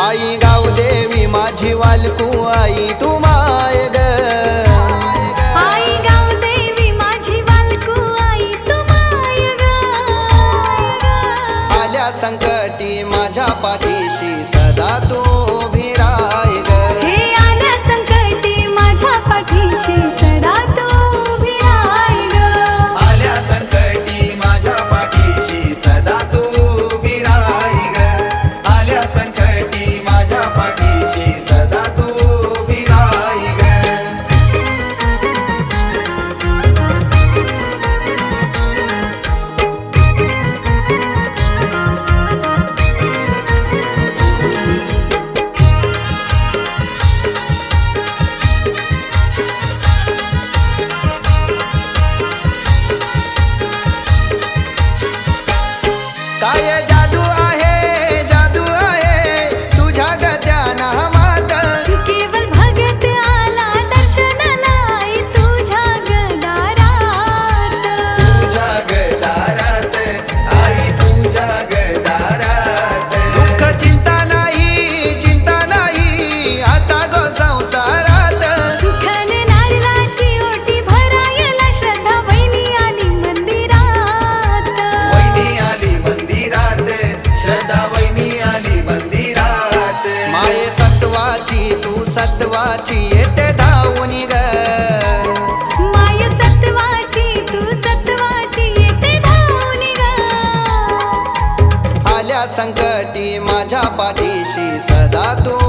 आई गाव देवी माझी वालकू आई तू माय ग आई गाव देवी माझी वालकू आई तू माय ग आल्या संकटी माझ्या पाठीशी सदा तू भिराय ग हे आल्या संकटी माझ्या पाठीशी संकटी माझ्या पाठीशी सदा तू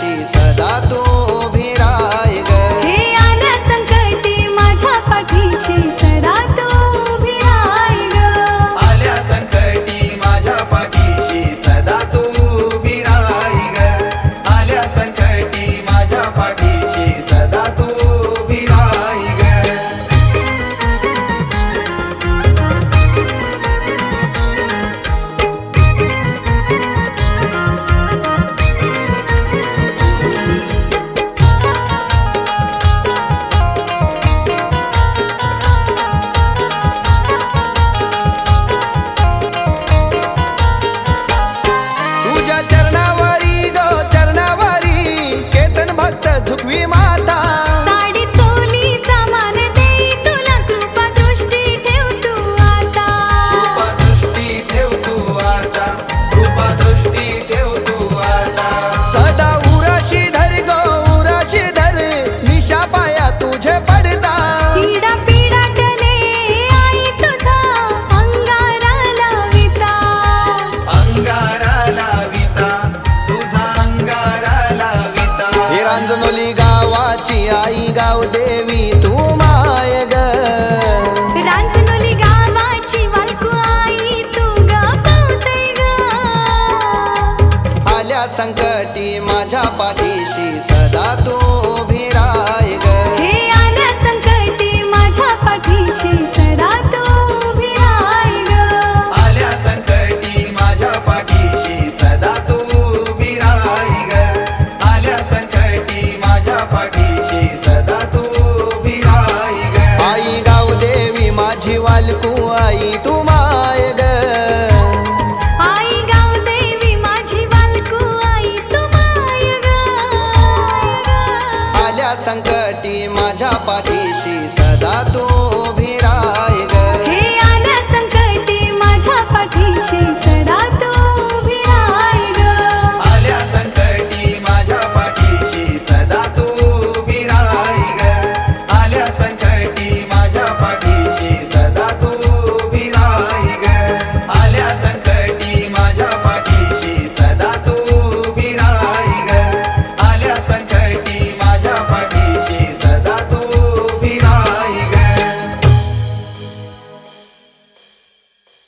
Justiça é da. रांजनोली गावाची आई गाव देवी तू माय ग. गावाची बायको आई तू ग संकटी माझ्या पाठीशी सदा तू भिराय गे. आल्या संकटी माझ्या पाठीशी माझी वालकू आई तू माय ग. आल्या संकटी माझ्या पाठीशी सदा तू